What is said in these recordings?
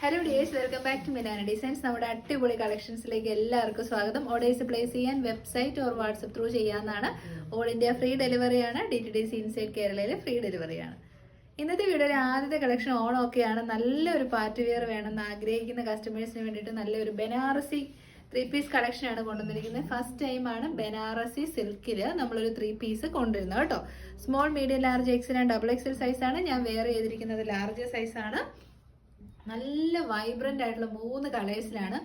Hello dears welcome back to Minana designs നമ്മുടെ അടിപൊളി കളക്ഷൻസിലേക്ക് എല്ലാവർക്കും സ്വാഗതം. ഓർഡേഴ്സ് പ്ലേസ് ചെയ്യാൻ വെബ്സൈറ്റ് ഓർ വാട്സപ്പ് ത്രൂ ചെയ്യാമെന്നാണ് all India free ഡെലിവറിയാണ് D T D C inside കേരളയിൽ ഫ്രീ ഡെലിവറിയാണ് ഇന്നത്തെ വീഡിയോയിൽ ആദ്യത്തെ കളക്ഷൻ ഓൺ ഓണമൊക്കെയാണ് നല്ലൊരു പാർട്ടി വെയർ വേണമെന്ന് ആഗ്രഹിക്കുന്ന കസ്റ്റമേഴ്സിന് വേണ്ടിയിട്ട് നല്ലൊരു ബനാറസി ത്രീ പീസ് കളക്ഷനാണ് കൊണ്ടുവന്നിരിക്കുന്നത്. ഫസ്റ്റ് ടൈമാണ് ബനാറസി സിൽക്കിൽ നമ്മളൊരു ത്രീ പീസ് കൊണ്ടുവരുന്നത് കേട്ടോ. Small medium large XL and double XL സൈസാണ് ഞാൻ വെയർ ചെയ്തിരിക്കുന്നത് ലാർജ് സൈസാണ് നല്ല വൈബ്രന്റ് ആയിട്ടുള്ള മൂന്ന് കളേഴ്സിലാണ്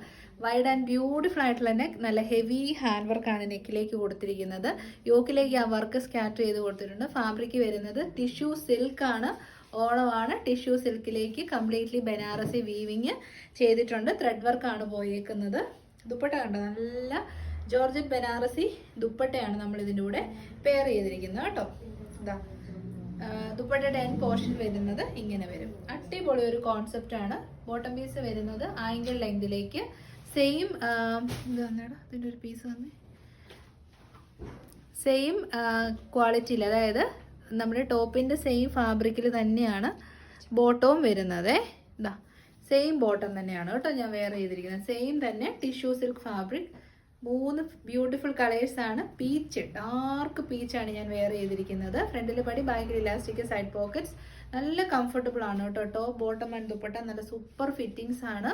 വൈഡ് ആൻഡ് ബ്യൂട്ടിഫുൾ ആയിട്ടുള്ള നെക്ക് നല്ല ഹെവി ഹാൻഡ് വർക്കാണ് നെക്കിലേക്ക് കൊടുത്തിരിക്കുന്നത്. യോക്കിലേക്ക് ആ വർക്ക് സ്കാറ്റർ ചെയ്ത് കൊടുത്തിട്ടുണ്ട്. ഫാബ്രിക് വരുന്നത് ടിഷ്യൂ സിൽക്കാണ് ഓണമാണ് ടിഷ്യൂ സിൽക്കിലേക്ക് കംപ്ലീറ്റ്ലി ബനാറസി വീവിങ് ചെയ്തിട്ടുണ്ട്. ത്രെഡ് വർക്കാണ് പോയേക്കുന്നത്. ദുപ്പട്ട കണ്ടോ? നല്ല ജോർജറ്റ് ബനാറസി ദുപ്പട്ടയാണ് നമ്മൾ ഇതിന്റെ കൂടെ പെയർ ചെയ്തിരിക്കുന്നത് കേട്ടോ. ഇതാ. ദുപ്പട്ടയുടെ എൻ പോർഷൻ വരുന്നത് ഇങ്ങനെ വരും. അടിപൊളി ഒരു കോൺസെപ്റ്റ് ആണ്. ബോട്ടം പീസ് വരുന്നത് ആംഗിൾ ലെങ്തിലേക്ക് സെയിം എന്താടാ അതിന്റെ ഒരു പീസ് വന്നേ. സെയിം ക്വാളിറ്റിയിൽ അതായത് നമ്മുടെ ടോപ്പിന്റെ സെയിം ഫാബ്രിക്കിൽ തന്നെയാണ് ബോട്ടവും വരുന്നത്. ഇതാ സെയിം ബോട്ടം തന്നെയാണ് കേട്ടോ ഞാൻ വെയർ ചെയ്തിരിക്കുന്നത്. സെയിം തന്നെ ടിഷ്യൂ സിൽക്ക് ഫാബ്രിക് മൂന്ന് ബ്യൂട്ടിഫുൾ കളേഴ്സ് ആണ്. പീച്ച് ഡാർക്ക് പീച്ചാണ് ഞാൻ വെയർ ചെയ്തിരിക്കുന്നത്. ഫ്രണ്ടിൽ പടി ബാക്കിൽ ഇലാസ്റ്റിക് സൈഡ് പോക്കറ്റ്സ് നല്ല കംഫർട്ടബിൾ ആണ് കേട്ടോ. ടോപ്പ് ബോട്ടം ആൻഡ് ദുപ്പട്ട നല്ല സൂപ്പർ ഫിറ്റിംഗ്സ് ആണ്.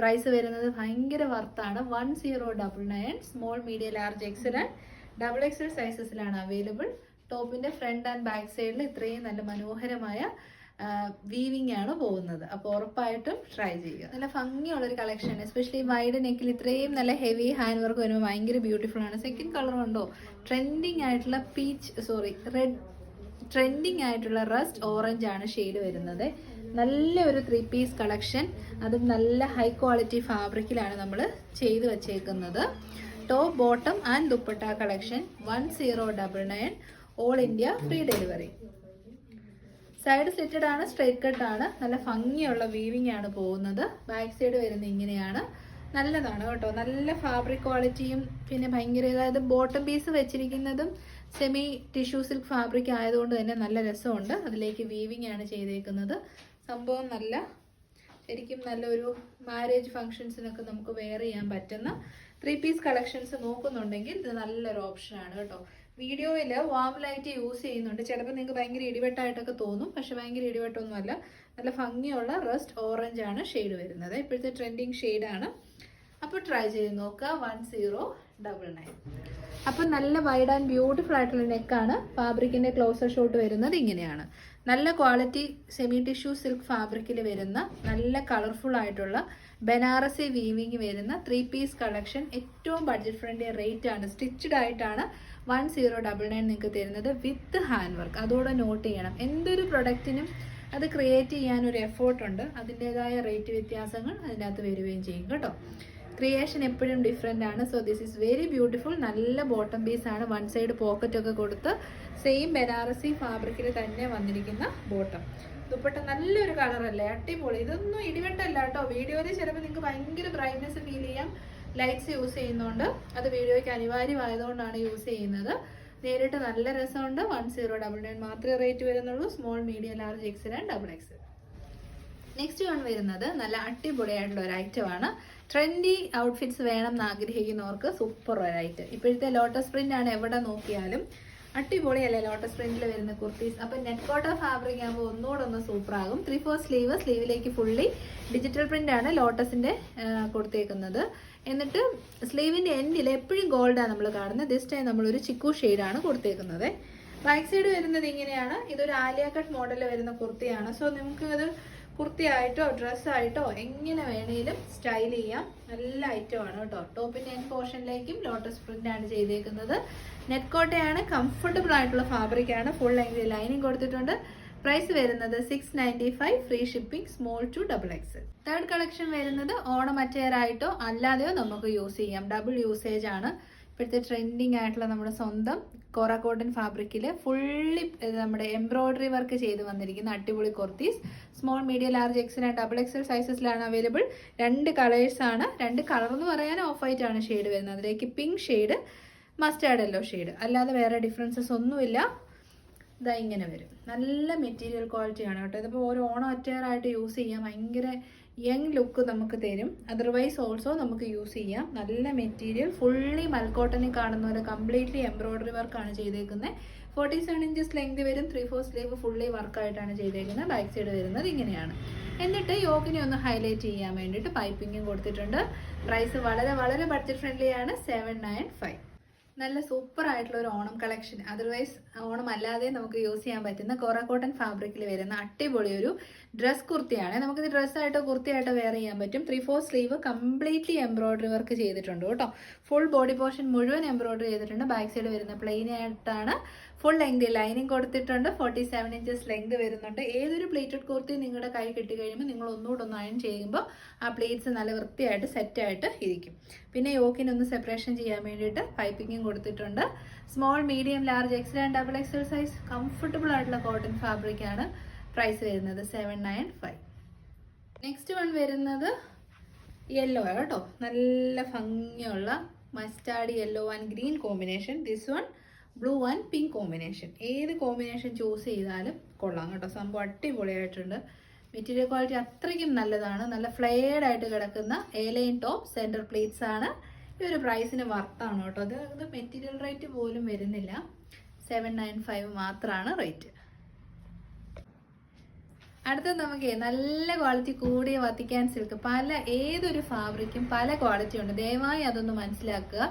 പ്രൈസ് വരുന്നത് ഭയങ്കര വർത്താണ് one zero double nine small medium large XL and double XL സൈസസിലാണ് available ടോപ്പിന്റെ ഫ്രണ്ട് ആൻഡ് ബാക്ക് സൈഡിൽ ഇത്രയും നല്ല മനോഹരമായ വീവിംഗ് ആണ് പോകുന്നത്. അപ്പോൾ ഉറപ്പായിട്ടും ട്രൈ ചെയ്യുക. നല്ല ഭംഗിയുള്ള ഒരു കളക്ഷൻ എസ്പെഷ്യലി വൈഡ് നെക്കിൽ ഇത്രയും നല്ല ഹെവി ഹാൻഡ് വർക്ക് വരുമ്പോൾ ഭയങ്കര ബ്യൂട്ടിഫുൾ ആണ്. സെക്കൻഡ് കളർ ഉണ്ടോ? ട്രെൻഡിങ് ആയിട്ടുള്ള പീച്ച് സോറി റെഡ് ട്രെൻഡിങ് ആയിട്ടുള്ള റസ്റ്റ് ഓറഞ്ച് ആണ് ഷെയ്ഡ് വരുന്നത്. നല്ല ഒരു ത്രീ പീസ് കളക്ഷൻ അതും നല്ല ഹൈ ക്വാളിറ്റി ഫാബ്രിക്കിലാണ് നമ്മൾ ചെയ്തു വച്ചേക്കുന്നത്. Top bottom and dupatta collection one zero double nine all India free delivery side slitted ആണ് സ്ട്രൈറ്റ് കട്ട് ആണ്. നല്ല ഭംഗിയുള്ള വീവിംഗ് ആണ് പോകുന്നത്. ബാക്ക് സൈഡ് വരുന്നത് ഇങ്ങനെയാണ്. നല്ലതാണ് കേട്ടോ. നല്ല ഫാബ്രിക് ക്വാളിറ്റിയും പിന്നെ ഭയങ്കര അതായത് ബോട്ടം പീസ് വെച്ചിരിക്കുന്നതും സെമി ടിഷ്യൂ സിൽക്ക് ഫാബ്രിക് ആയതുകൊണ്ട് തന്നെ നല്ല രസമുണ്ട്. അതിലേക്ക് വീവിംഗ് ആണ് ചെയ്തേക്കുന്നത്. സംഭവം നല്ല ശരിക്കും നല്ലൊരു മാരേജ് ഫങ്ഷൻസിനൊക്കെ നമുക്ക് വെയർ ചെയ്യാൻ പറ്റുന്ന ത്രീ പീസ് കളക്ഷൻസ് നോക്കുന്നുണ്ടെങ്കിൽ ഇത് നല്ലൊരു ഓപ്ഷനാണ് കേട്ടോ. വീഡിയോയിൽ വാം ലൈറ്റ് യൂസ് ചെയ്യുന്നുണ്ട്. ചിലപ്പോൾ നിങ്ങൾക്ക് ഭയങ്കര ഇടിവെട്ടായിട്ടൊക്കെ തോന്നും. പക്ഷെ ഭയങ്കര ഇടിവെട്ടൊന്നുമല്ല. നല്ല ഭംഗിയുള്ള റസ്റ്റ് ഓറഞ്ച് ആണ് ഷെയ്ഡ് വരുന്നത്. ഇപ്പോഴത്തെ ട്രെൻഡിങ് ഷെയ്ഡാണ് അപ്പോൾ ട്രൈ ചെയ്ത് നോക്കുക. വൺ സീറോ ഡബിൾ നയൻ അപ്പോൾ നല്ല വൈഡ് ആൻഡ് ബ്യൂട്ടിഫുൾ ആയിട്ടുള്ള നെക്കാണ് ഫാബ്രിക്കിന്റെ ക്ലോസർ ഷോട്ട് വരുന്നത് ഇങ്ങനെയാണ്. നല്ല ക്വാളിറ്റി സെമി ടിഷ്യൂ സിൽക്ക് ഫാബ്രിക്കിൽ വരുന്ന നല്ല കളർഫുൾ ആയിട്ടുള്ള ബനാറസി വീവിങ് വരുന്ന ത്രീ പീസ് കളക്ഷൻ ഏറ്റവും ബഡ്ജറ്റ് ഫ്രണ്ട്ലി റേറ്റ് ആണ്. സ്റ്റിച്ചഡ് ആയിട്ടാണ് വൺ സീറോ ഡബിൾ നയൻ നിങ്ങൾക്ക് തരുന്നത് വിത്ത് ഹാൻഡ് വർക്ക് അതോടെ നോട്ട് ചെയ്യണം. എന്തൊരു പ്രൊഡക്റ്റിനും അത് ക്രിയേറ്റ് ചെയ്യാൻ ഒരു എഫേർട്ട് ഉണ്ട്. അതിന്റെതായ റേറ്റ് വ്യത്യാസങ്ങൾ അതിനകത്ത് വരികയും ചെയ്യും കേട്ടോ. ക്രിയേഷൻ എപ്പോഴും ഡിഫറെന്റ് ആണ്. So this is very beautiful നല്ല ബോട്ടം പീസ് ആണ്. വൺ സൈഡ് പോക്കറ്റൊക്കെ കൊടുത്ത് സെയിം ബനാറസി ഫാബ്രിക്കിൽ തന്നെ വന്നിരിക്കുന്ന ബോട്ടം ദുപ്പട്ട നല്ലൊരു കളറല്ലേ അടിപൊളി. ഇതൊന്നും ഇടിവെട്ടല്ല കേട്ടോ. വീഡിയോയിൽ ചിലപ്പോൾ നിങ്ങൾക്ക് ഭയങ്കര ബ്രൈറ്റ്നെസ് ഫീൽ ചെയ്യാം. ലൈറ്റ്സ് യൂസ് ചെയ്യുന്നതുകൊണ്ട് അത് വീഡിയോയ്ക്ക് അനിവാര്യമായതുകൊണ്ടാണ് യൂസ് ചെയ്യുന്നത്. നേരിട്ട് നല്ല രസമുണ്ട്. വൺ സീറോ ഡബിൾ നയൻ മാത്രമേ റേറ്റ് വരുന്നുള്ളൂ. Small medium large and double XL next one വരുന്നത് നല്ല അടിപൊളിയായിട്ടുള്ള ഒരു ഐറ്റം ആണ്. ട്രെൻഡി ഔട്ട്ഫിറ്റ്സ് വേണം എന്ന് ആഗ്രഹിക്കുന്നവർക്ക് സൂപ്പർ ഒരു ഐറ്റം ഇപ്പോഴത്തെ ലോട്ടസ് പ്രിന്റ് ആണ് എവിടെ നോക്കിയാലും അടിപൊളിയല്ലേ ലോട്ടസ് പ്രിന്റിൽ വരുന്ന കുർത്തീസ്? അപ്പം നെറ്റ് കോട്ട ഫാബ്രിക് ആകുമ്പോൾ ഒന്നുകൂടെ ഒന്ന് സൂപ്പർ ആകും. ത്രീ ഫോർ സ്ലീവ് സ്ലീവിലേക്ക് ഫുള്ളി ഡിജിറ്റൽ പ്രിന്റ് ആണ് ലോട്ടസിന്റെ കൊടുത്തേക്കുന്നത്. എന്നിട്ട് സ്ലീവിന്റെ എൻഡിൽ എപ്പോഴും ഗോൾഡാണ് നമ്മൾ കാണുന്നത് ദിസ് ടൈം നമ്മളൊരു ചിക്കു ഷെയ്ഡാണ് കൊടുത്തേക്കുന്നത്. ബാക്ക് സൈഡ് വരുന്നത് ഇങ്ങനെയാണ്. ഇതൊരു ആലിയ കട്ട് മോഡൽ വരുന്ന കുർത്തിയാണ്. സോ നിങ്ങൾക്ക് അത് കുർത്തിയായിട്ടോ ഡ്രസ്സായിട്ടോ എങ്ങനെ വേണേലും സ്റ്റൈൽ ചെയ്യാം. നല്ല ഐറ്റമാണ് കേട്ടോ. ടോപ്പിന്റെ എൻ പോർഷനിലേക്കും ലോട്ടസ് പ്രിന്റ് ആണ് ചെയ്തേക്കുന്നത്. നെറ്റ് കോട്ടയാണ്. കംഫർട്ടബിൾ ആയിട്ടുള്ള ഫാബ്രിക്കാണ് ഫുൾ ലെങ്ത് ലൈനിങ് കൊടുത്തിട്ടുണ്ട്. പ്രൈസ് വരുന്നത് six ninety five free shipping small to double X third collection വരുന്നത് ഓണം അറ്റയറായിട്ടോ അല്ലാതെയോ നമുക്ക് യൂസ് ചെയ്യാം. ഡബിൾ യൂസേജ് ആണ്. ഇപ്പോഴത്തെ ട്രെൻഡിങ് ആയിട്ടുള്ള നമ്മുടെ സ്വന്തം കോറ കോട്ടൺ ഫാബ്രിക്കിൽ ഫുള്ളി നമ്മുടെ എംബ്രോയ്ഡറി വർക്ക് ചെയ്ത് വന്നിരിക്കുന്ന അടിപൊളി kurtis small medium large XL and double XL സൈസസിലാണ് available രണ്ട് കളേഴ്സ് ആണ്. രണ്ട് കളർ എന്ന് പറയാൻ ഓഫ് വൈറ്റ് ആണ് ഷെയ്ഡ് വരുന്നത്. അതിലേക്ക് pink shade mustard yellow shade അല്ലാതെ വേറെ ഡിഫറൻസസ് ഒന്നുമില്ല. ഇതാ ഇങ്ങനെ വരും. നല്ല മെറ്റീരിയൽ ക്വാളിറ്റി ആണ് കേട്ടോ. ഇതിപ്പോൾ ഒരു ഓണം അറ്റയറായിട്ട് യൂസ് ചെയ്യാൻ ഭയങ്കര യങ് ലുക്ക് നമുക്ക് തരും. അതർവൈസ് ഓൾസോ നമുക്ക് യൂസ് ചെയ്യാം. നല്ല മെറ്റീരിയൽ ഫുള്ളി മൽക്കോട്ടനിൽ കാണുന്ന പോലെ കംപ്ലീറ്റ്ലി എംബ്രോയ്ഡറി വർക്കാണ് ചെയ്തേക്കുന്നത് ഫോർട്ടി സെവൻ ഇഞ്ചസ് ലെങ്ത് വരും. ത്രീ ഫോർ സ്ലീവ് ഫുള്ളി വർക്കായിട്ടാണ് ചെയ്തേക്കുന്നത് ബാക്ക് സൈഡ് വരുന്നത് ഇങ്ങനെയാണ്. എന്നിട്ട് യോഗിനെ ഒന്ന് ഹൈലൈറ്റ് ചെയ്യാൻ വേണ്ടിയിട്ട് പൈപ്പിങ്ങും കൊടുത്തിട്ടുണ്ട്. പ്രൈസ് വളരെ വളരെ ബഡ്ജറ്റ് ഫ്രണ്ട്ലി ആണ്. സെവൻ നയൻ ഫൈവ് നല്ല സൂപ്പർ ആയിട്ടുള്ള ഒരു ഓണം കളക്ഷൻ. അതർവൈസ് ഓണം അല്ലാതെ നമുക്ക് യൂസ് ചെയ്യാൻ പറ്റുന്ന കോറ കോട്ടൺ ഫാബ്രിക്കിൽ വരുന്ന അടിപൊളി ഒരു ഡ്രസ് കുർത്തിയാണ്. നമുക്കിത് ഡ്രസ്സായിട്ടോ കുർത്തിയായിട്ടോ വെയർ ചെയ്യാൻ പറ്റും. Three four sleeve completely embroidery work ചെയ്തിട്ടുണ്ട് കേട്ടോ. ഫുൾ ബോഡി പോർഷൻ മുഴുവൻ എംബ്രോയിഡറി ചെയ്തിട്ടുണ്ട്. ബാക്ക് സൈഡ് വരുന്ന പ്ലെയിൻ ആയിട്ടാണ് ഫുൾ ലെങ്ത് ലൈനിങ് കൊടുത്തിട്ടുണ്ട്. ഫോർട്ടി സെവൻ ഇഞ്ചസ് ലെങ്ത് വരുന്നുണ്ട്. ഏതൊരു പ്ലേറ്റഡ് കുർത്തി നിങ്ങളുടെ കൈ കിട്ടി കഴിയുമ്പോൾ നിങ്ങൾ ഒന്നുകൂടെ ഒന്ന് അയൺ ചെയ്യുമ്പോൾ ആ പ്ലേറ്റ്സ് നല്ല വൃത്തിയായിട്ട് സെറ്റായിട്ട് ഇരിക്കും. പിന്നെ യോക്കിനൊന്ന് സെപ്പറേഷൻ ചെയ്യാൻ വേണ്ടിയിട്ട് പൈപ്പിങ്ങും കൊടുത്തിട്ടുണ്ട്. Small medium large XL and double XL size comfortable ആയിട്ടുള്ള കോട്ടൺ ഫാബ്രിക് ആണ് പ്രൈസ് വരുന്നത് seven nine five next one വരുന്നത് യെല്ലോ കേട്ടോ. നല്ല ഭംഗിയുള്ള mustard yellow and green combination this one blue and pink combination ഏത് കോമ്പിനേഷൻ ചൂസ് ചെയ്താലും കൊള്ളാം കേട്ടോ. സംഭവം അടിപൊളിയായിട്ടുണ്ട്. മെറ്റീരിയൽ ക്വാളിറ്റി അത്രയ്ക്കും നല്ലതാണ്. നല്ല ഫ്ലെയർഡ് ആയിട്ട് കിടക്കുന്ന എലൈൻ ടോപ്പ് സെന്റർ പ്ലേറ്റ്സ് ആണ്. ഈ ഒരു പ്രൈസിന് വർത്താണ് കേട്ടോ. അത് ഇത് മെറ്റീരിയൽ റേറ്റ് പോലും വരുന്നില്ല. സെവൻ നയൻ ഫൈവ് മാത്രമാണ് റേറ്റ് അടുത്തത് നമുക്ക് നല്ല ക്വാളിറ്റി കൂടിയ വത്തിക്കാൻ സിൽക്ക് പല ഏതൊരു ഫാബ്രിക്കും പല ക്വാളിറ്റി ഉണ്ട്. ദയവായി അതൊന്ന് മനസ്സിലാക്കുക.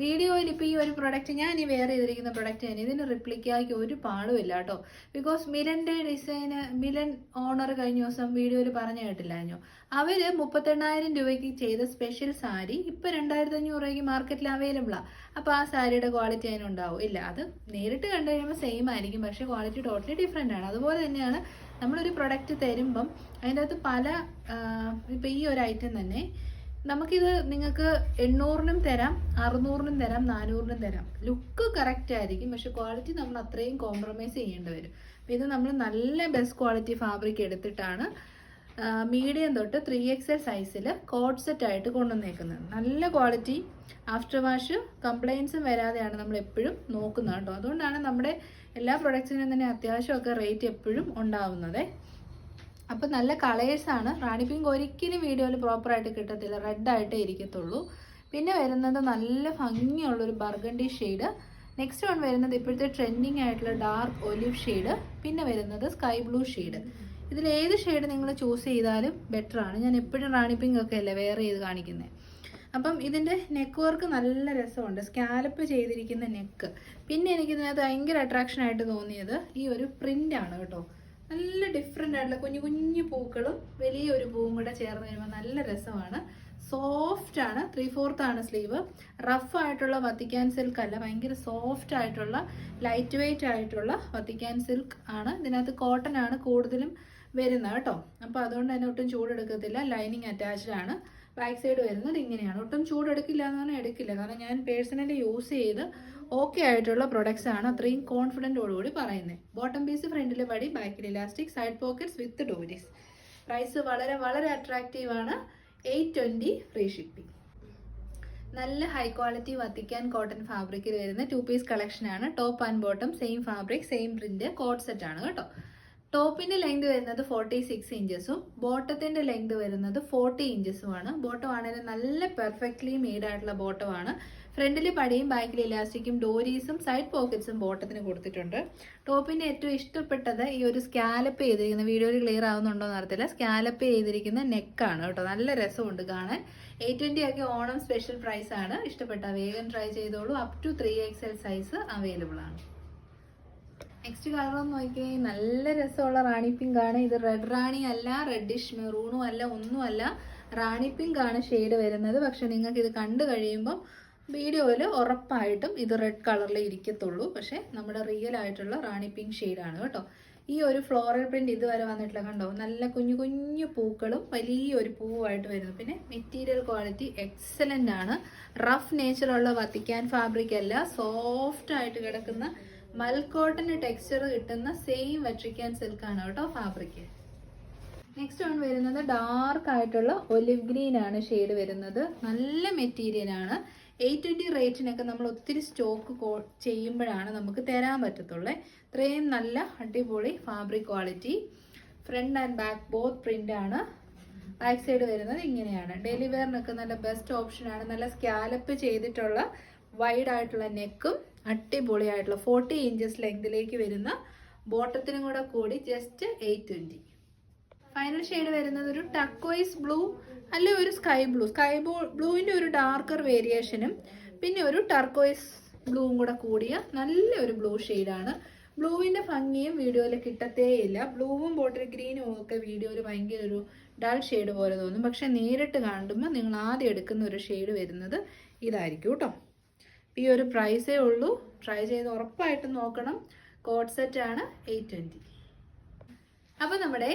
വീഡിയോയിൽ ഇപ്പോൾ ഈ ഒരു പ്രൊഡക്റ്റ് ഞാൻ ഈ വെയർ ചെയ്തിരിക്കുന്ന പ്രൊഡക്റ്റ് തന്നെ ഇതിന് റിപ്ലിക്കാക്കി ഒരു പാടും ഇല്ല കേട്ടോ. ബിക്കോസ് മിലന്റെ ഡിസൈന് മിലൻ ഓണർ കഴിഞ്ഞ ദിവസം വീഡിയോയിൽ പറഞ്ഞു കേട്ടില്ലായിരുന്നു. അവർ മുപ്പത്തെണ്ണായിരം രൂപയ്ക്ക് ചെയ്ത സ്പെഷ്യൽ സാരി ഇപ്പോൾ രണ്ടായിരത്തി അഞ്ഞൂറ് രൂപയ്ക്ക് മാർക്കറ്റിൽ അവൈലബിളാണ് അപ്പോൾ ആ. സാരിയുടെ ക്വാളിറ്റി അതിനുണ്ടാവും ഇല്ല അത് നേരിട്ട് കണ്ടു കഴിയുമ്പോൾ സെയിം ആയിരിക്കും. പക്ഷേ ക്വാളിറ്റി ടോട്ടലി ഡിഫറെന്റ് ആണ്. അതുപോലെ തന്നെയാണ് നമ്മളൊരു പ്രൊഡക്റ്റ് തരുമ്പം അതിന്റെ അകത്ത് പല ഇപ്പം ഈ ഒരു ഐറ്റം തന്നെ നമുക്കിത് നിങ്ങൾക്ക് എണ്ണൂറിനും തരാം അറുന്നൂറിനും തരാം നാനൂറിനും തരാം. ലുക്ക് കറക്റ്റ് ആയിരിക്കും പക്ഷെ ക്വാളിറ്റി നമ്മൾ അത്രയും കോംപ്രമൈസ് ചെയ്യേണ്ടി വരും. ഇത് നമ്മൾ നല്ല ബെസ്റ്റ് ക്വാളിറ്റി ഫാബ്രിക് എടുത്തിട്ടാണ് മീഡിയം തൊട്ട് ത്രീ എക്സ് എൽ സൈസിൽ കോഡ് സെറ്റ് ആയിട്ട് കൊണ്ടുവന്നേക്കുന്നത്. നല്ല ക്വാളിറ്റി ആഫ്റ്റർ വാഷ് കംപ്ലയിൻസും വരാതെയാണ് നമ്മൾ എപ്പോഴും നോക്കുന്നത് കേട്ടോ. അതുകൊണ്ടാണ് നമ്മുടെ എല്ലാ പ്രൊഡക്ട്സിനും തന്നെ അത്യാവശ്യമൊക്കെ റേറ്റ് എപ്പോഴും ഉണ്ടാവുന്നത്. അപ്പം നല്ല കളേഴ്സാണ് റാണി പിങ്ക് ഒരിക്കലും വീഡിയോയിൽ പ്രോപ്പറായിട്ട് കിട്ടത്തില്ല. റെഡായിട്ടേ ഇരിക്കത്തുള്ളൂ. പിന്നെ വരുന്നത് നല്ല ഭംഗിയുള്ളൊരു ബർഗണ്ടി ഷെയ്ഡ് നെക്സ്റ്റ് വൺ വരുന്നത് ഇപ്പോഴത്തെ ട്രെൻഡിങ് ആയിട്ടുള്ള ഡാർക്ക് ഒലിവ് ഷെയ്ഡ് പിന്നെ വരുന്നത് സ്കൈ ബ്ലൂ ഷെയ്ഡ് ഇതിൽ ഏത് ഷെയ്ഡ് നിങ്ങൾ ചൂസ് ചെയ്താലും ബെറ്റർ ആണ്. ഞാൻ എപ്പോഴും റാണി പിങ്ക് ഒക്കെ അല്ലേ വെയർ ചെയ്ത് കാണിക്കുന്നത് അപ്പം ഇതിന്റെ നെക്ക് വർക്ക് നല്ല രസമുണ്ട്. സ്കാലപ്പ് ചെയ്തിരിക്കുന്ന നെക്ക് പിന്നെ എനിക്കിതിനകത്ത് ഭയങ്കര അട്രാക്ഷൻ ആയിട്ട് തോന്നിയത് ഈ ഒരു പ്രിന്റ് ആണ് കേട്ടോ. നല്ല ഡിഫറെന്റ് ആയിട്ടുള്ള കുഞ്ഞു കുഞ്ഞു പൂക്കളും വലിയൊരു പൂവും കൂടെ ചേർന്ന് വരുമ്പോൾ നല്ല രസമാണ്. സോഫ്റ്റ് ആണ് ത്രീ ഫോർത്ത് ആണ് സ്ലീവ് റഫ് ആയിട്ടുള്ള വത്തിക്കാൻ സിൽക്ക് അല്ല ഭയങ്കര സോഫ്റ്റ് ആയിട്ടുള്ള ലൈറ്റ് വെയിറ്റ് ആയിട്ടുള്ള വത്തിക്കാൻ സിൽക്ക് ആണ്. ഇതിനകത്ത് കോട്ടൺ ആണ് കൂടുതലും വരുന്നത് കേട്ടോ. അപ്പോൾ അതുകൊണ്ട് തന്നെ ഒട്ടും ചൂടെടുക്കത്തില്ല. ലൈനിങ് അറ്റാച്ച്ഡ് ആണ്. ബാക്ക് സൈഡ് വരുന്നത് ഇങ്ങനെയാണ്. ഒട്ടും ചൂടെടുക്കില്ല എന്ന് പറഞ്ഞാൽ എടുക്കില്ല. കാരണം ഞാൻ പേഴ്സണലി യൂസ് ചെയ്ത് ഓക്കെ ആയിട്ടുള്ള പ്രൊഡക്ട്സ് ആണ് അത്രയും കോൺഫിഡന്റോടുകൂടി പറയുന്നത് ബോട്ടം പീസ് ഫ്രണ്ടിൽ പടി ബാക്കിൽ elastic side pockets with ഡോരീസ് price വളരെ വളരെ അട്രാക്റ്റീവ് ആണ്. എയ്റ്റ് ട്വന്റി ഫ്രീ ഷിപ്പിംഗ് നല്ല ഹൈ ക്വാളിറ്റി വത്തിക്കാൻ കോട്ടൺ ഫാബ്രിക്കിൽ വരുന്ന ടു പീസ് കളക്ഷനാണ് top and bottom same fabric same print coord set ആണ് കേട്ടോ. ടോപ്പിന്റെ ലെങ്ത് വരുന്നത് ഫോർട്ടി സിക്സ് ഇഞ്ചസും ബോട്ടത്തിന്റെ ലെങ്ത് വരുന്നത് ഫോർട്ടി ഇഞ്ചസുമാണ് ബോട്ടം ആണെങ്കിൽ നല്ല പെർഫെക്റ്റ്ലി മെയ്ഡ് ആയിട്ടുള്ള ബോട്ടമാണ് ഫ്രണ്ടിൽ പടിയും ബാക്കിൽ ഇലാസ്റ്റിക്കും ഡോരീസും സൈഡ് പോക്കറ്റ്സും ബോട്ടത്തിന് കൊടുത്തിട്ടുണ്ട്. ടോപ്പിന് ഏറ്റവും ഇഷ്ടപ്പെട്ടത് ഈ ഒരു സ്കാലപ്പ് ചെയ്തിരിക്കുന്ന വീഡിയോയിൽ ക്ലിയർ ആവുന്നുണ്ടോ എന്ന് അറിയത്തില്ല. സ്കാലപ്പ് ചെയ്തിരിക്കുന്ന നെക്കാണ് കേട്ടോ. നല്ല രസമുണ്ട് കാണാൻ. എയ്റ്റ് ട്വന്റി ഒക്കെ ഓണം സ്പെഷ്യൽ പ്രൈസ് ആണ്. ഇഷ്ടപ്പെട്ട വേഗം ട്രൈ ചെയ്തോളൂ. Up to three X L size available ആണ്. നെക്സ്റ്റ് കളർ ഒന്ന് നോക്കിയേ നല്ല രസമുള്ള റാണി പിങ്ക് ആണ്. ഇത് റെഡ് റാണി അല്ല റെഡിഷ് മെറൂണും അല്ല ഒന്നുമല്ല റാണി പിങ്ക് ആണ് ഷെയ്ഡ് വരുന്നത്. പക്ഷെ നിങ്ങൾക്ക് ഇത് കണ്ടു കഴിയുമ്പം വീഡിയോയിൽ ഉറപ്പായിട്ടും ഇത് റെഡ് കളറിൽ ഇരിക്കത്തുള്ളൂ. പക്ഷേ നമ്മുടെ റിയൽ ആയിട്ടുള്ള റാണി പിങ്ക് ഷെയ്ഡാണ് കേട്ടോ. ഈ ഒരു ഫ്ലോറൽ പ്രിന്റ് ഇതുവരെ വന്നിട്ടില്ല കണ്ടോ? നല്ല കുഞ്ഞു കുഞ്ഞു പൂക്കളും വലിയൊരു പൂവായിട്ട് വരുന്നു. പിന്നെ മെറ്റീരിയൽ ക്വാളിറ്റി എക്സലന്റ് ആണ്. റഫ് നേച്ചറുള്ള വത്തിക്കാൻ ഫാബ്രിക് അല്ല സോഫ്റ്റ് ആയിട്ട് കിടക്കുന്ന മൽക്കോട്ടന് ടെക്സ്ചർ കിട്ടുന്ന സെയിം വെട്രിക്കാൻ ആണ് കേട്ടോ ഫാബ്രിക് നെക്സ്റ്റ് ആണ് വരുന്നത് ഡാർക്ക് ആയിട്ടുള്ള ഒലിവ് ഗ്രീൻ ആണ് ഷെയ്ഡ് വരുന്നത്. നല്ല മെറ്റീരിയൽ ആണ്. എയ്റ്റ് ട്വന്റി റേറ്റിനൊക്കെ നമ്മൾ ഒത്തിരി സ്റ്റോക്ക് ചെയ്യുമ്പോഴാണ് നമുക്ക് തരാൻ പറ്റത്തുള്ളൂ. ഇത്രയും നല്ല അടിപൊളി fabric quality front and back both print ആണ്. ബാക്ക് സൈഡ് വരുന്നത് ഇങ്ങനെയാണ്. ഡെലിവറിനൊക്കെ നല്ല ബെസ്റ്റ് ഓപ്ഷനാണ് നല്ല സ്കാലപ്പ് ചെയ്തിട്ടുള്ള വൈഡ് ആയിട്ടുള്ള നെക്കും അടിപൊളിയായിട്ടുള്ള ഫോർട്ടി ഇഞ്ചസ് ലെങ്തിലേക്ക് വരുന്ന ബോട്ടത്തിനും കൂടെ കൂടി just eight twenty final shade വരുന്നത് ഒരു ടക്വൈസ് ബ്ലൂ അല്ലെ ഒരു സ്കൈ ബ്ലൂ സ്കൈ ബ്ലൂവിന്റെ ഒരു ഡാർക്കർ വേരിയേഷനും പിന്നെ ഒരു ടർക്കോയിസ് ബ്ലൂവും കൂടെ കൂടിയ നല്ലൊരു ബ്ലൂ ഷെയ്ഡാണ് ബ്ലൂവിന്റെ ഭംഗിയും വീഡിയോയിൽ കിട്ടത്തേയില്ല. ബ്ലൂവും ബോട്ടർ ഗ്രീനും ഒക്കെ വീഡിയോയിൽ ഭയങ്കര ഒരു ഡൾ ഷെയ്ഡ് പോലെ തോന്നും. പക്ഷെ നേരിട്ട് കാണുമ്പോൾ നിങ്ങൾ ആദ്യം എടുക്കുന്ന ഒരു ഷെയ്ഡ് വരുന്നത് ഇതായിരിക്കും കേട്ടോ. ഈ ഒരു പ്രൈസേ ഉള്ളൂ. ട്രൈ ചെയ്ത് ഉറപ്പായിട്ടും നോക്കണം. കോഡ് സെറ്റ് ആണ് എയ്റ്റ് ട്വന്റി അപ്പോൾ നമ്മുടെ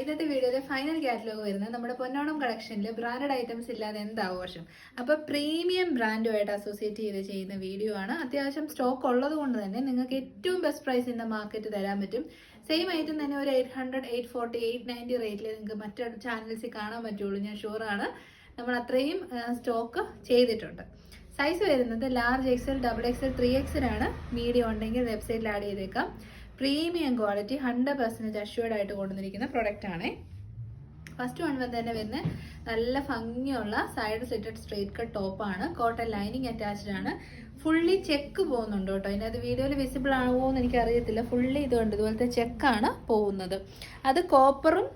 ഇന്നത്തെ വീഡിയോയിലെ ഫൈനൽ കാറ്റലോഗ് വരുന്നത് നമ്മുടെ പൊന്നോണം കളക്ഷനിൽ ബ്രാൻഡഡ് ഐറ്റംസ് ഇല്ലാതെ എന്താവും വർഷം? അപ്പോൾ പ്രീമിയം ബ്രാൻഡുമായിട്ട് അസോസിയേറ്റ് ചെയ്ത് ചെയ്യുന്ന വീഡിയോ ആണ്. അത്യാവശ്യം സ്റ്റോക്ക് ഉള്ളത് കൊണ്ട് തന്നെ നിങ്ങൾക്ക് ഏറ്റവും ബെസ്റ്റ് പ്രൈസ് ഇന്ന് മാർക്കറ്റ് തരാൻ പറ്റും. സെയിം ഐറ്റം തന്നെ ഒരു eight hundred eight forty eight ninety റേറ്റിൽ നിങ്ങൾക്ക് മറ്റു ചാനൽസിൽ കാണാൻ പറ്റുള്ളൂ ഞാൻ ഷുവറാണ് നമ്മൾ അത്രയും സ്റ്റോക്ക് ചെയ്തിട്ടുണ്ട്. സൈസ് വരുന്നത് large XL double XL three XL ആണ്. മീഡിയം ഉണ്ടെങ്കിൽ വെബ്സൈറ്റിൽ ആഡ് ചെയ്തേക്കാം. Premium quality hundred percentage assured ആയിട്ട് കൊണ്ടുവന്നിരിക്കുന്ന പ്രൊഡക്റ്റ് ആണ്. ഫസ്റ്റ് വൺ തന്നെ വരുന്ന നല്ല ഭംഗിയുള്ള സൈഡ് സെറ്റഡ് സ്ട്രേറ്റ് കട്ട് ടോപ്പാണ് കോട്ടൺ ലൈനിങ് അറ്റാച്ച്ഡ് ആണ്. ഫുള്ളി ചെക്ക് പോകുന്നുണ്ട് കേട്ടോ. അതിനകത്ത് വീഡിയോയിൽ വിസിബിൾ ആണോ എന്ന് എനിക്ക് അറിയത്തില്ല ഫുള്ളി ഇതുകൊണ്ട് ഇതുപോലത്തെ ചെക്കാണ് പോകുന്നത്. അത് കോപ്പറും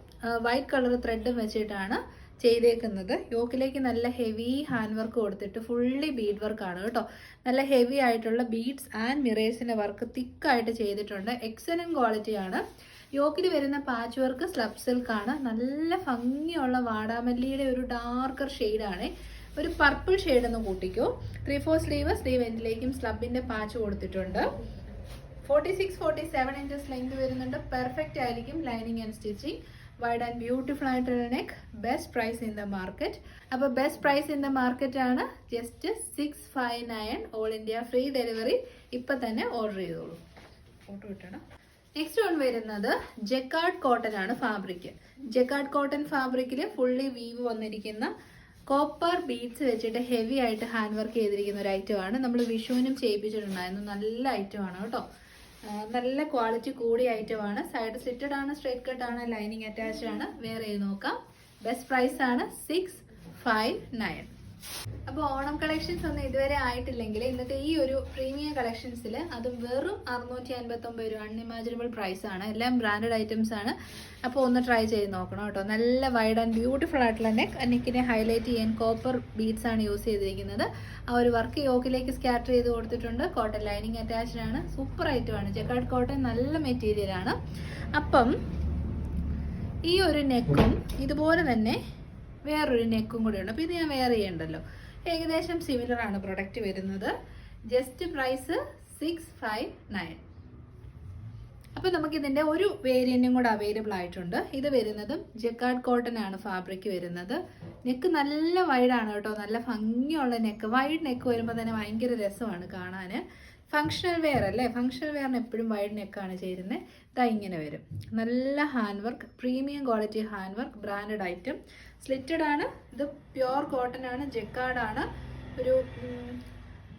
വൈറ്റ് കളർ ത്രെഡും വെച്ചിട്ടാണ് ചെയ്തേക്കുന്നത്. യോക്കിലേക്ക് നല്ല ഹെവി ഹാൻഡ് വർക്ക് കൊടുത്തിട്ട് ഫുള്ളി ബീഡ് വർക്കാണ് കേട്ടോ. നല്ല ഹെവി ആയിട്ടുള്ള ബീഡ്സ് ആൻഡ് മിറേഴ്സിന്റെ വർക്ക് തിക്കായിട്ട് ചെയ്തിട്ടുണ്ട്. എക്സലൻ ക്വാളിറ്റിയാണ് യോക്കിൽ വരുന്ന പാച്ച് വർക്ക് സ്ലബ് സിൽക്കാണ് നല്ല ഭംഗിയുള്ള വാടാമല്ലിയുടെ ഒരു ഡാർക്കർ ഷെയ്ഡാണ്. ഒരു പർപ്പിൾ ഷെയ്ഡ് ഒന്ന് കൂട്ടിക്കോ. ത്രീ ഫോർ സ്ലീവ് സ്ലീവ് എൻഡിലേക്കും സ്ലബിന്റെ പാച്ച് കൊടുത്തിട്ടുണ്ട്. Forty six forty seven inches length വരുന്നുണ്ട്. പെർഫെക്റ്റ് ആയിരിക്കും lining and stitching wide and beautiful ആയിട്ടുള്ള neck best price in the market അപ്പോൾ best price in the market ആണ് just six five nine all India free delivery ഇപ്പം തന്നെ order ചെയ്തോളൂ. Photo കിട്ടണം. Next one വരുന്നത് ജക്കാർഡ് കോട്ടൺ ആണ് fabric jacquard cotton ഫാബ്രിക്കിൽ ഫുള്ളി വീവ് വന്നിരിക്കുന്ന കോപ്പർ ബീഡ്സ് വെച്ചിട്ട് ഹെവി ആയിട്ട് ഹാൻഡ് വർക്ക് ചെയ്തിരിക്കുന്ന ഒരു ഐറ്റമാണ് ആണ്. നമ്മൾ വിഷുവിനും ചെയ്യിപ്പിച്ചിട്ടുണ്ടായിരുന്നു. നല്ല ഐറ്റമാണ് ആണ് കേട്ടോ. നല്ല ക്വാളിറ്റി കൂടിയ ഐറ്റം ആണ്. സൈഡ് സ്ലിറ്റഡ് ആണ് സ്ട്രേറ്റ് കട്ട് ആണ് ലൈനിങ് അറ്റാച്ച് ആണ്. വേറെ നോക്കാം? ബെസ്റ്റ് പ്രൈസ് ആണ് സിക്സ് ഫൈവ് നയൻ അപ്പോൾ ഓണം കളക്ഷൻസ് ഒന്നും ഇതുവരെ ആയിട്ടില്ലെങ്കിൽ ഇന്നത്തെ ഈ ഒരു പ്രീമിയം കളക്ഷൻസിൽ അത് വെറും അറുന്നൂറ്റി അൻപത്തൊമ്പത് രൂപ അൺഇമാജിനബിൾ പ്രൈസ് ആണ്. എല്ലാം ബ്രാൻഡഡ് ഐറ്റംസ് ആണ്. അപ്പോൾ ഒന്ന് ട്രൈ ചെയ്ത് നോക്കണം കേട്ടോ. നല്ല വൈഡ് ആൻഡ് ബ്യൂട്ടിഫുൾ ആയിട്ടുള്ള നെക്ക് നെക്കിനെ ഹൈലൈറ്റ് ചെയ്യാൻ കോപ്പർ ബീഡ്സ് ആണ് യൂസ് ചെയ്തിരിക്കുന്നത്. ആ ഒരു വർക്ക് യോക്കിലേക്ക് സ്കാറ്റർ ചെയ്ത് കൊടുത്തിട്ടുണ്ട്. കോട്ടൺ ലൈനിങ് അറ്റാച്ച്ഡ് ആണ്. സൂപ്പർ ഐറ്റമാണ് ജക്കാർഡ് കോട്ടൺ നല്ല മെറ്റീരിയൽ ആണ്. അപ്പം ഈ ഒരു നെക്കും ഇതുപോലെ തന്നെ വേറൊരു നെക്കും കൂടെ ഉണ്ട്. അപ്പോൾ ഇത് ഞാൻ വേറെ ചെയ്യണ്ടല്ലോ. ഏകദേശം സിമിലർ ആണ് പ്രൊഡക്റ്റ് വരുന്നത്. Just price six five nine അപ്പോൾ നമുക്ക് ഇതിന്റെ ഒരു വേരിയന്റും കൂടെ അവൈലബിൾ ആയിട്ടുണ്ട്. ഇത് വരുന്നതും ജക്കാർഡ് കോട്ടൺ ആണ് ഫാബ്രിക് വരുന്നത്. നെക്ക് നല്ല വൈഡാണ് കേട്ടോ. നല്ല ഭംഗിയുള്ള നെക്ക്. വൈഡ് നെക്ക് വരുമ്പോൾ തന്നെ ഭയങ്കര രസമാണ് കാണാൻ ഫങ്ഷണൽ വെയർ അല്ലേ? ഫങ്ഷണൽ വെയറിന് എപ്പോഴും വൈഡ് നെക്കാണ് ചേരുന്നത് ഇതാ ഇങ്ങനെ വരും. നല്ല hand work premium quality hand work branded item slitted ആണ്. ഇത് പ്യുവർ കോട്ടൺ ആണ്. ജക്കാർഡ് ആണ്. ഒരു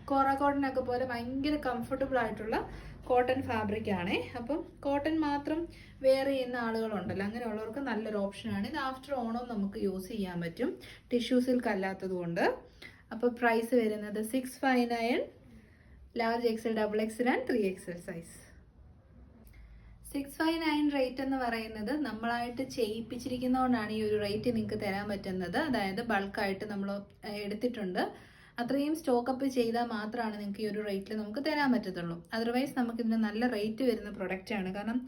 കോറ കോട്ടനൊക്കെ പോലെ ഭയങ്കര കംഫർട്ടബിൾ ആയിട്ടുള്ള കോട്ടൺ ഫാബ്രിക് ആണേ. അപ്പം കോട്ടൺ മാത്രം വെയർ ചെയ്യുന്ന ആളുകളുണ്ടല്ലോ. അങ്ങനെയുള്ളവർക്ക് നല്ലൊരു ഓപ്ഷനാണ് ഇത് ആഫ്റ്റർ ഓണോ നമുക്ക് യൂസ് ചെയ്യാൻ പറ്റും. ടിഷ്യൂ സിൽക്ക് കൊണ്ട്. അപ്പോൾ പ്രൈസ് വരുന്നത് six five nine large XL double XL and three XL size six five nine rate എന്ന് പറയുന്നത് നമ്മളായിട്ട് ചെയ്യിപ്പിച്ചിരിക്കുന്നതുകൊണ്ടാണ് ഈ ഒരു റേറ്റ് നിങ്ങൾക്ക് തരാൻ പറ്റുന്നത്. അതായത് ബൾക്കായിട്ട് നമ്മൾ എടുത്തിട്ടുണ്ട്. അത്രയും സ്റ്റോക്കപ്പ് ചെയ്താൽ മാത്രമാണ് നിങ്ങൾക്ക് ഈ ഒരു റേറ്റിൽ നമുക്ക് തരാൻ പറ്റത്തുള്ളൂ. അതർവൈസ് നമുക്ക് ഇതിന് നല്ല റേറ്റ് വരുന്ന പ്രൊഡക്റ്റാണ് കാരണം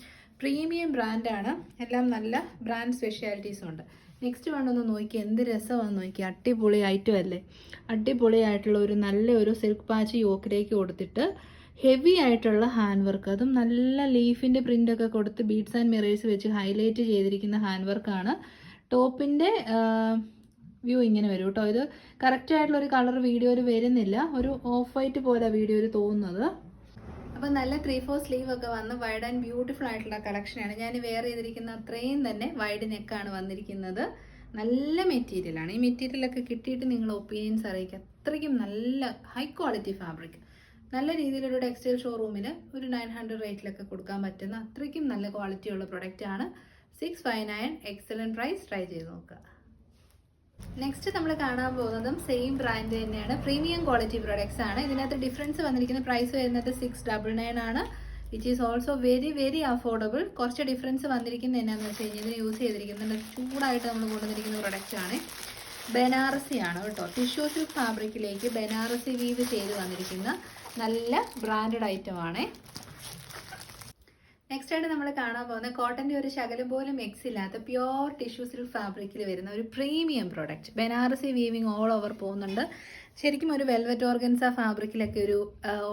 പ്രീമിയം ബ്രാൻഡാണ് എല്ലാം നല്ല ബ്രാൻഡ് സ്പെഷ്യാലിറ്റീസും ഉണ്ട്. നെക്സ്റ്റ് വേണ്ടൊന്ന് നോക്കി എന്ത് രസമാണെന്ന് നോക്കി അടിപൊളി ഐറ്റം അല്ലേ അടിപൊളിയായിട്ടുള്ള ഒരു നല്ല ഒരു സിൽക്ക് പാച്ച് യോക്കിലേക്ക് കൊടുത്തിട്ട് ഹെവി ആയിട്ടുള്ള ഹാൻഡ് വർക്ക് അതും നല്ല ലീഫിന്റെ ഒക്കെ കൊടുത്ത് ബീഡ്സ് ആൻഡ് മിറേഴ്സ് വെച്ച് ഹൈലൈറ്റ് ചെയ്തിരിക്കുന്ന ഹാൻഡ് വർക്കാണ് ടോപ്പിന്റെ വ്യൂ ഇങ്ങനെ വരും കേട്ടോ. ഇത് കറക്റ്റ് ആയിട്ടുള്ള ഒരു കളർ വീഡിയോയിൽ വരുന്നില്ല. ഒരു ഓഫ് വൈറ്റ് പോലെ വീഡിയോയിൽ തോന്നുന്നത്. അപ്പം നല്ല ത്രീ ഫോർ സ്ലീവ് ഒക്കെ വന്ന് വൈഡ് ആൻഡ് ബ്യൂട്ടിഫുൾ ആയിട്ടുള്ള കളക്ഷനാണ് ഞാൻ വെയർ ചെയ്തിരിക്കുന്ന അത്രയും തന്നെ വൈഡ് നെക്കാണ് വന്നിരിക്കുന്നത്. നല്ല മെറ്റീരിയലാണ് ഈ മെറ്റീരിയലൊക്കെ കിട്ടിയിട്ട് നിങ്ങൾ ഒപ്പീനിയൻസ് അറിയിക്കുക. അത്രയ്ക്കും നല്ല ഹൈ ക്വാളിറ്റി ഫാബ്രിക് നല്ല രീതിയിലൊരു ടെക്സ്റ്റൈൽ ഷോറൂമിൽ ഒരു നയൻ ഹൺഡ്രഡ് റേറ്റിലൊക്കെ കൊടുക്കാൻ പറ്റുന്ന അത്രയ്ക്കും നല്ല ക്വാളിറ്റിയുള്ള പ്രൊഡക്റ്റാണ് six five nine excellent price try ചെയ്ത് നോക്കുക. നെക്സ്റ്റ് നമ്മൾ കാണാൻ പോകുന്നതും സെയിം ബ്രാൻഡ് തന്നെയാണ്. പ്രീമിയം ക്വാളിറ്റി പ്രൊഡക്ട്സ് ആണ്. ഇതിനകത്ത് ഡിഫറൻസ് വന്നിരിക്കുന്ന പ്രൈസ് വരുന്നത് സിക്സ് ഡബിൾ നയൻ ആണ്. Which is also very very affordable കുറച്ച് ഡിഫറൻസ് വന്നിരിക്കുന്നത് എന്നാന്ന് വെച്ച് കഴിഞ്ഞാൽ ഇതിന് യൂസ് ചെയ്തിരിക്കുന്നത് ചൂടായിട്ട് നമ്മൾ കൊണ്ടുവന്നിരിക്കുന്ന പ്രൊഡക്റ്റ് ആണ്. ബനാറസി ആണ് കേട്ടോ. ടിഷ്യൂ സിൽക്ക് ഫാബ്രിക്കിലേക്ക് ബനാറസി വീവ് ചെയ്ത് വന്നിരിക്കുന്ന നല്ല ബ്രാൻഡഡ് ഐറ്റം ആണ്. നെക്സ്റ്റ് ആയിട്ട് നമ്മൾ കാണാൻ പോകുന്ന കോട്ടന്റെ ഒരു ശകലം പോലും മിക്സ് ഇല്ലാത്ത പ്യോർ ടിഷ്യൂ സിൽക്ക് ഫാബ്രിക്കിൽ വരുന്ന ഒരു premium product Banarasi weaving all over പോകുന്നുണ്ട്. ശരിക്കും ഒരു വെൽവെറ്റ് ഓർഗൻസ ഫാബ്രിക്കിലൊക്കെ ഒരു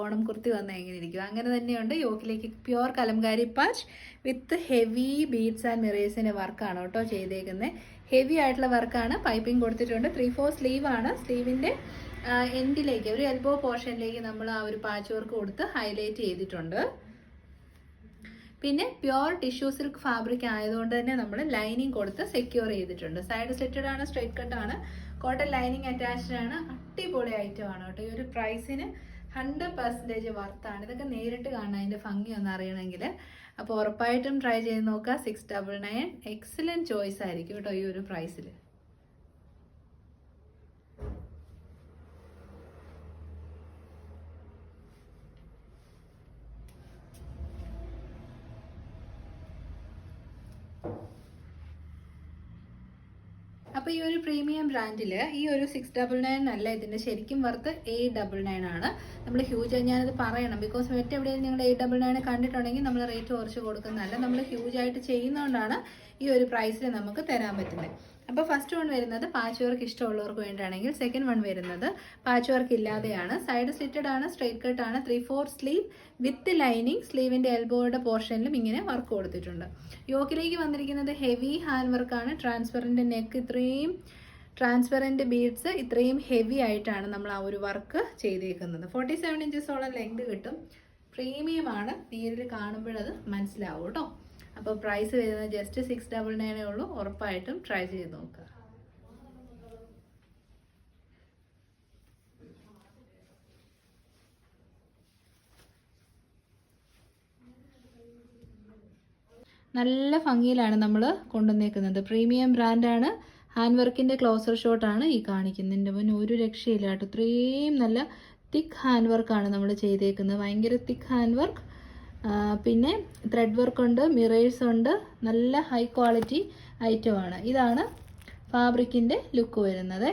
ഓണം കുർത്തി വന്ന എങ്ങനെ ഇരിക്കും അങ്ങനെ തന്നെയുണ്ട് യോക്കിലേക്ക് pure Kalamkari patch with heavy beads and മിറേഴ്സിന്റെ വർക്കാണ് കേട്ടോ ചെയ്തേക്കുന്നത് ഹെവി ആയിട്ടുള്ള വർക്കാണ് പൈപ്പിംഗ് കൊടുത്തിട്ടുണ്ട്. ത്രീ ഫോർ സ്ലീവ് ആണ്. സ്ലീവിന്റെ എൻഡിലേക്ക് ഒരു എൽബോ പോർഷനിലേക്ക് നമ്മൾ ആ ഒരു പാച്ച് വർക്ക് കൊടുത്ത് ഹൈലൈറ്റ് ചെയ്തിട്ടുണ്ട്. പിന്നെ പ്യുർ ടിഷ്യൂ സിൽക്ക് ഫാബ്രിക് ആയതുകൊണ്ട് തന്നെ നമ്മൾ ലൈനിങ് കൊടുത്ത് സെക്യൂർ ചെയ്തിട്ടുണ്ട്. സൈഡ് സെറ്റഡ് ആണ് സ്ട്രൈറ്റ് കട്ട് ആണ്. കോട്ടൺ ലൈനിങ് അറ്റാച്ച്ഡ് ആണ്. അടിപൊളി ഐറ്റം ആണ് കേട്ടോ. ഈ ഒരു പ്രൈസിന് ഹൺഡ്രഡ് പെർസെന്റേജ് വർത്താണ് ഇതൊക്കെ നേരിട്ട് കാണാൻ അതിന്റെ ഭംഗി ഒന്ന് അറിയണമെങ്കിൽ അപ്പോൾ ഉറപ്പായിട്ടും ട്രൈ ചെയ്ത് നോക്കുക. Six double nine excellent choice ആയിരിക്കും കേട്ടോ ഈ ഒരു പ്രൈസിൽ അപ്പോൾ ഈ ഒരു പ്രീമിയം ബ്രാൻഡിൽ ഈ ഒരു സിക്സ് ഡബിൾ നയൻ അല്ല ഇതിന്റെ ശരിക്കും വർത്ത് എയ്റ്റ് ഡബിൾ നയൻ ആണ്. നമ്മൾ ഹ്യൂജ് ഞാനത് പറയണം. ബിക്കോസ് മറ്റെവിടെയും നിങ്ങൾ എയ്റ്റ് ഡബിൾ നയൻ കണ്ടിട്ടുണ്ടെങ്കിൽ നമ്മൾ റേറ്റ് കുറച്ച് കൊടുക്കുന്നതല്ല. നമ്മൾ ഹ്യൂജ് ആയിട്ട് ചെയ്യുന്നതുകൊണ്ടാണ് ഈ ഒരു പ്രൈസിൽ നമുക്ക് തരാൻ പറ്റുന്നത്. അപ്പോൾ ഫസ്റ്റ് വൺ വരുന്നത് പാച്ച് വർക്ക് ഇഷ്ടമുള്ളവർക്ക് വേണ്ടിയാണെങ്കിൽ സെക്കൻഡ് വൺ വരുന്നത് പാച്ച് വർക്ക് ഇല്ലാതെയാണ്. സൈഡ് സ്ലിറ്റഡ് ആണ് സ്ട്രൈറ്റ് കട്ട് ആണ് three four sleeve with lining സ്ലീവിന്റെ എൽബോയുടെ പോർഷനിലും ഇങ്ങനെ വർക്ക് കൊടുത്തിട്ടുണ്ട്. യോക്കിലേക്ക് വന്നിരിക്കുന്നത് ഹെവി ഹാൻഡ് വർക്കാണ് ട്രാൻസ്പെറന്റ് നെക്ക് ഇത്രയും ട്രാൻസ്പെറന്റ് ബീഡ്സ് ഇത്രയും ഹെവി ആയിട്ടാണ് നമ്മൾ ആ ഒരു വർക്ക് ചെയ്തേക്കുന്നത്. ഫോർട്ടി സെവൻ ഇഞ്ചസോളം ലെങ്ത് കിട്ടും. പ്രീമിയമാണ് നേരിൽ കാണുമ്പോഴത് മനസ്സിലാവും കേട്ടോ. അപ്പോൾ പ്രൈസ് വരുന്നത് ജസ്റ്റ് സിക്സ് ഡബിൾ നയനേ ഉള്ളൂ. ഉറപ്പായിട്ടും ട്രൈ ചെയ്ത് നോക്കുക. നല്ല ഭംഗിയിലാണ് നമ്മൾ കൊണ്ടുവന്നേക്കുന്നത്. പ്രീമിയം ബ്രാൻഡാണ് ഹാൻഡ് വർക്കിന്റെ ക്ലോസർ ഷോട്ടാണ് ഈ കാണിക്കുന്നതിന്റെ മുന്നേ ഒരു രക്ഷയില്ല കേട്ടോ. ഇത്രയും നല്ല തിക്ക് ഹാൻഡ് വർക്കാണ് നമ്മൾ ചെയ്തേക്കുന്നത്. ഭയങ്കര തിക്ക് ഹാൻഡ് വർക്ക് പിന്നെ ത്രെഡ് വർക്ക് ഉണ്ട് മിറേഴ്സ് ഉണ്ട് നല്ല ഹൈ ക്വാളിറ്റി ഐറ്റമാണ് ഇതാണ് ഫാബ്രിക്കിന്റെ ലുക്ക് വരുന്നത്.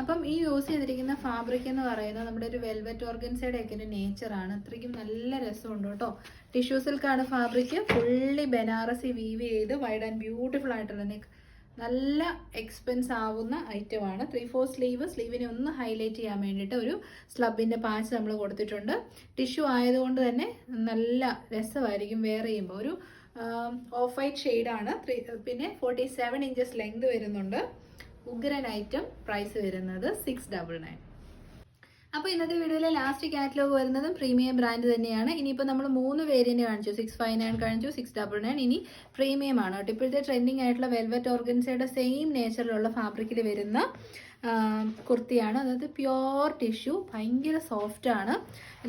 അപ്പം ഈ യൂസ് ചെയ്തിരിക്കുന്ന ഫാബ്രിക് എന്ന് പറയുന്നത് നമ്മുടെ ഒരു വെൽവെറ്റ് ഓർഗൻസയുടെ ഒക്കെ ഒരു നേച്ചറാണ് അത്രയ്ക്കും നല്ല രസമുണ്ട് കേട്ടോ. ടിഷ്യൂ സിൽക്കാണ് ഫാബ്രിക് ഫുള്ളി ബനാറസി വീവ് ചെയ്ത് വൈഡ് ആൻഡ് ബ്യൂട്ടിഫുൾ ആയിട്ടുള്ള നെക്ക് നല്ല എക്സ്പെൻസ് ആവുന്ന ഐറ്റമാണ് ത്രീ ഫോർ സ്ലീവ് സ്ലീവിനെ ഒന്ന് ഹൈലൈറ്റ് ചെയ്യാൻ വേണ്ടിയിട്ട് ഒരു സ്ലബിന്റെ പാച്ച് നമ്മൾ കൊടുത്തിട്ടുണ്ട്. ടിഷ്യൂ ആയതുകൊണ്ട് തന്നെ നല്ല രസമായിരിക്കും വെയർ ചെയ്യുമ്പോൾ ഒരു ഓഫ് വൈറ്റ് ഷെയ്ഡാണ് ത്രീ പിന്നെ ഫോർട്ടി സെവൻ ഇഞ്ചസ് ലെങ്ത് വരുന്നുണ്ട്. ഉഗ്രൻ ഐറ്റം പ്രൈസ് വരുന്നത് സിക്സ് ഡബിൾ നയൻ അപ്പോൾ ഇന്നത്തെ വീഡിയോയിലെ ലാസ്റ്റ് കാറ്റലോഗ് വരുന്നതും പ്രീമിയം ബ്രാൻഡ് തന്നെയാണ്. ഇനിയിപ്പോൾ നമ്മൾ മൂന്ന് വേരിയന്റ് കാണിച്ചു. സിക്സ് ഫൈവ് നയൻ കാണിച്ചു സിക്സ് ഡബിൾ നയൻ ഇനി പ്രീമിയം ആണ് കേട്ടോ. ഇപ്പോഴത്തെ ട്രെൻഡിങ് ആയിട്ടുള്ള വെൽവെറ്റ് ഓർഗൻസയുടെ സെയിം നേച്ചറിലുള്ള ഫാബ്രിക്കിൽ വരുന്ന കുർത്തിയാണ്. അതായത് പ്യോർ ടിഷ്യൂ ഭയങ്കര സോഫ്റ്റ് ആണ്.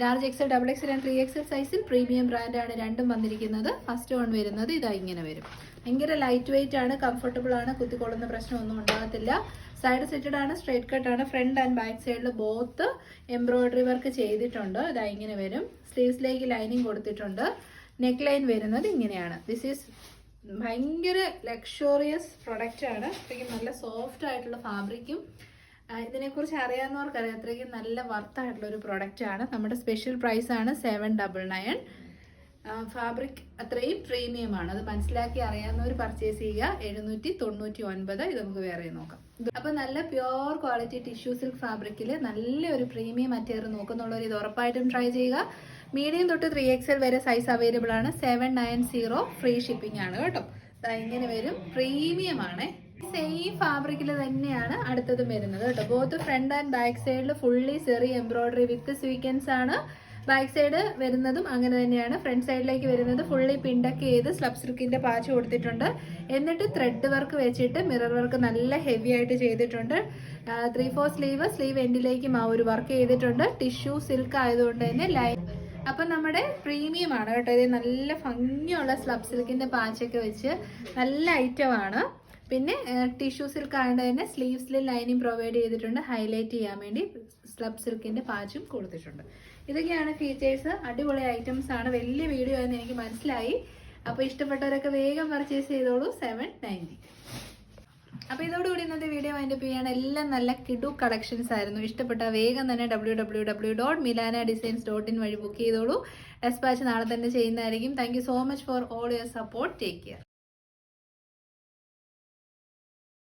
Large XL double XL and three XL സൈസിൽ പ്രീമിയം ബ്രാൻഡാണ് രണ്ടും വന്നിരിക്കുന്നത്. ഫസ്റ്റ് വൺ വരുന്നത് ഇതാ ഇങ്ങനെ വരും. ഭയങ്കര ലൈറ്റ് വെയിറ്റ് ആണ് കംഫർട്ടബിൾ ആണ്. കുത്തിക്കൊള്ളുന്ന പ്രശ്നമൊന്നും ഉണ്ടാകത്തില്ല. സൈഡ് സെറ്റഡ് ആണ് സ്ട്രേറ്റ് ആണ്. ഫ്രണ്ട് ആൻഡ് ബാക്ക് സൈഡിൽ ബോത്ത് എംബ്രോയിഡറി വർക്ക് ചെയ്തിട്ടുണ്ട്. ഇതാ ഇങ്ങനെ വരും. സ്ലീവ്സിലേക്ക് ലൈനിങ് കൊടുത്തിട്ടുണ്ട്. നെക്ക് ലൈൻ വരുന്നത് ഇങ്ങനെയാണ്. ദിസ് ഈസ് ഭയങ്കര ലക്ഷറിയസ് ആണ്. അത്രയ്ക്കും നല്ല സോഫ്റ്റ് ആയിട്ടുള്ള ഫാബ്രിക്കും ഇതിനെക്കുറിച്ച് അറിയാവുന്നവർക്കറിയാം. അത്രയ്ക്കും നല്ല വർത്തായിട്ടുള്ള ഒരു പ്രൊഡക്റ്റ് ആണ്. നമ്മുടെ സ്പെഷ്യൽ പ്രൈസാണ് സെവൻ ഡബിൾ നയൻ ഫാബ്രിക് അത്രയും പ്രീമിയം ആണ് അത് മനസ്സിലാക്കി അറിയാവുന്നവർ പർച്ചേസ് ചെയ്യുക. എഴുന്നൂറ്റി തൊണ്ണൂറ്റി ഒൻപത് ഇത് നമുക്ക് വേറെ നോക്കാം. അപ്പൊ നല്ല പ്യോർ ക്വാളിറ്റി ടിഷ്യൂ സിൽക്ക് ഫാബ്രിക്കിൽ നല്ലൊരു പ്രീമിയം മെറ്റീരിയൽ നോക്കുന്നുള്ളവർ ഇത് ഉറപ്പായിട്ടും ട്രൈ ചെയ്യുക. മീഡിയം തൊട്ട് ത്രീ എക്സ് എൽ വരെ സൈസ് അവൈലബിൾ ആണ്. Seven nine zero free shipping ആണ് കേട്ടോ. ഇങ്ങനെ വരും. പ്രീമിയം ആണ്. സെയിം ഫാബ്രിക്കിൽ തന്നെയാണ് അടുത്തതും വരുന്നത് കേട്ടോ. ബോത്ത് ഫ്രണ്ട് ആൻഡ് ബാക്ക് സൈഡിൽ fully zari embroidery with sequins ആണ്. ബാക്ക് സൈഡ് വരുന്നതും അങ്ങനെ തന്നെയാണ്. ഫ്രണ്ട് സൈഡിലേക്ക് വരുന്നത് ഫുള്ളി പിണ്ടക്ക് ചെയ്ത് സ്ലബ് സിൽക്കിന്റെ പാച്ച് കൊടുത്തിട്ടുണ്ട്. എന്നിട്ട് ത്രെഡ് വർക്ക് വെച്ചിട്ട് മിറർ വർക്ക് നല്ല ഹെവി ആയിട്ട് ചെയ്തിട്ടുണ്ട്. ത്രീ ഫോർ സ്ലീവ് സ്ലീവ് എൻഡിലേക്കും ആ ഒരു വർക്ക് ചെയ്തിട്ടുണ്ട്. ടിഷ്യൂ സിൽക്ക് ആയതുകൊണ്ട് തന്നെ ലൈൻ അപ്പം നമ്മുടെ പ്രീമിയം ആണ് കേട്ടോ. ഇത് നല്ല ഭംഗിയുള്ള സ്ലബ് സിൽക്കിന്റെ പാച്ചൊക്കെ വെച്ച് നല്ല ഐറ്റമാണ് പിന്നെ ടിഷ്യൂ സിൽക്ക് ആയതുകൊണ്ട് തന്നെ സ്ലീവ്സിൽ ലൈനിങ് പ്രൊവൈഡ് ചെയ്തിട്ടുണ്ട്. ഹൈലൈറ്റ് ചെയ്യാൻ വേണ്ടി സ്ലബ് സിൽക്കിന്റെ പാച്ചും കൊടുത്തിട്ടുണ്ട്. ഇതൊക്കെയാണ് ഫീച്ചേഴ്സ് അടിപൊളി ഐറ്റംസ് ആണ്. വലിയ വീഡിയോ എന്ന് എനിക്ക് മനസ്സിലായി. അപ്പോൾ ഇഷ്ടപ്പെട്ടവരൊക്കെ വേഗം പർച്ചേസ് ചെയ്തോളൂ. സെവൻ നയന്റി അപ്പോൾ ഇതോടുകൂടി ഇന്നത്തെ വീഡിയോ അതിന്റെ ചെയ്യാണ്. എല്ലാം നല്ല കിഡു കളക്ഷൻസ് ആയിരുന്നു. ഇഷ്ടപ്പെട്ട വേഗം തന്നെ W W W dot Milana designs dot in വഴി ബുക്ക് ചെയ്തോളൂ. ഡെസ്പാച്ച് നാളെ തന്നെ ചെയ്യുന്നതായിരിക്കും. Thank so much for all your support take care